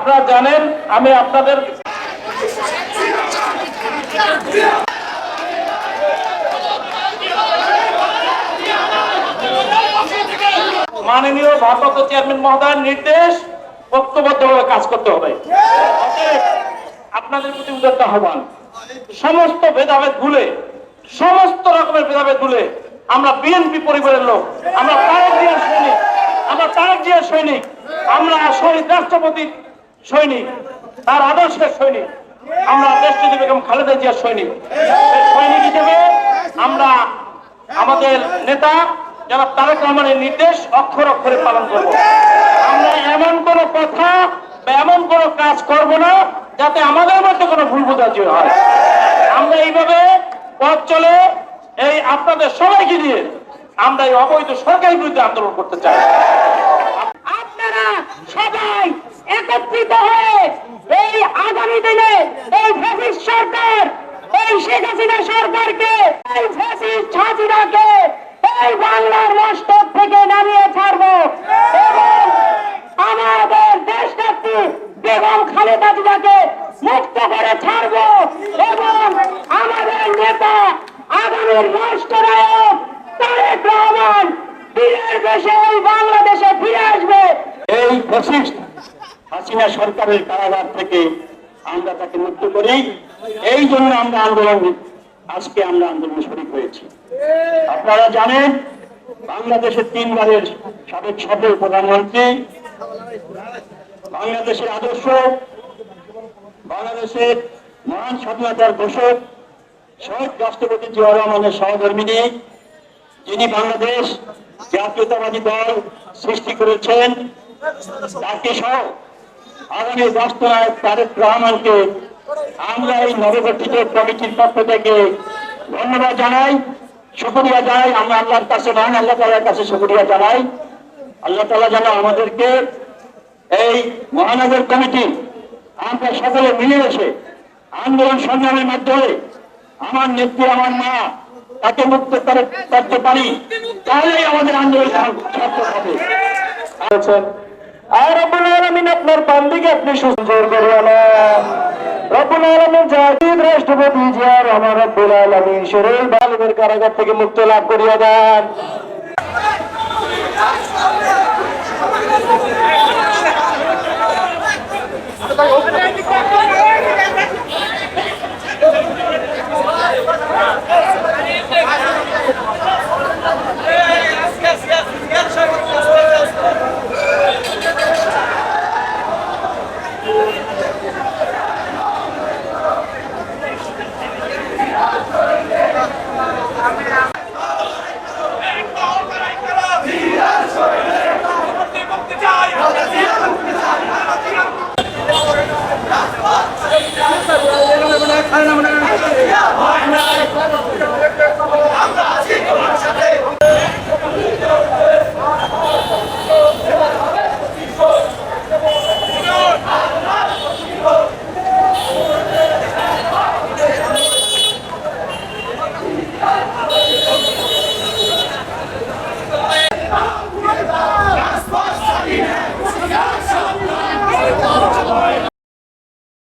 আপনারা জানেন, আমি আপনাদের মাননীয় ভারপ্রাপ্ত চেয়ারম্যান মহোদয়ের নির্দেশ ঐক্যবদ্ধভাবে কাজ করতে হবে। আপনাদের প্রতি উদারতা আহ্বান। সমস্ত ভেদাভেদ ভুলে, সমস্ত রকমের ভেদাভেদ ভুলে আমরা বিএনপি পরিবারের লোক, আমরা সৈনিক, আমরা তারেক জিয়ার সৈনিক, আমরা শহীদ রাষ্ট্রপতি সৈনিক, তার আদর্শের সৈনিক। আমরা দেশটিতে বেগম খালেদা জিয়ার সৈনিক। সৈনিক হিসেবে আমরা আমাদের নেতা যারা তারেক রহমানের নির্দেশ, অক্ষর অক্ষরে পালন করব। আমরা এমন কোন কথা বা এমন কোন কাজ করব না যাতে আমাদের মধ্যে কোনো ভুল বোঝাবুঝি হয়। আমরা এইভাবে পথ চলে এই আপনাদের সবাইকে দিয়ে আমরা এই অবৈধ সরকারের বিরুদ্ধে আন্দোলন করতে চাই। আপনারা সবাই একত্রিত হয়ে এই আগামী দিনে এই ফ্যাসিস্ট সরকার, এই শেখ হাসিনা সরকারকে, এই ফ্যাসিস্ট হাসিনাকে এই বাংলার মস্তক থেকে নামিয়ে ছাড়বো এবং আমাদের দেশ নেত্রী বেগম খালেদা জিয়াকে মুক্ত করে ছাড়বো এবং আমাদের নেতা, আগামীর রাষ্ট্রনায়ক তারেক রহমান, বীরের দেশে এই বাংলাদেশে হাসিনা সরকারের কারাগার থেকে আমরা তাকে মুক্ত করি। এই জন্য আমরা আন্দোলন, আজকে আমরা আন্দোলনে শরিক হয়েছি। আপনারা জানেন, বাংলাদেশের তিনবারের সাবেক সফল প্রধানমন্ত্রী, বাংলাদেশের আদর্শ, বাংলাদেশের মহান স্বাধীনতার ঘোষক, শহীদ রাষ্ট্রপতি জিয়া রহমানের সহধর্মিনী, যিনি বাংলাদেশ জাতীয়তাবাদী দল সৃষ্টি করেছেন, তাকে সহ আগামী রাষ্ট্রনায়ক তারেক রহমানকে আমরা এই নবগঠিত কমিটির পক্ষ থেকে ধন্যবাদ জানাই, শুক্রিয়া জানাই। আমরা আল্লাহর কাছে নয়, আল্লাহ তালার কাছে শুক্রিয়া জানাই। আল্লাহ তালা যেন আমাদেরকে এই মহানগর কমিটি, আমরা সকলে মিলে এসে আন্দোলন সংগ্রামের মাধ্যমে আমার নেত্রী, আমার মা, তাকে মুক্ত করে করতে পারি, তাহলেই আমাদের আন্দোলন সার্থক হবে। রাষ্ট্রপতি জিয়া রহমান রব্বুল আলমিন শরীর বালিমের কারাগার থেকে মুক্ত লাভ করিয়া দেন।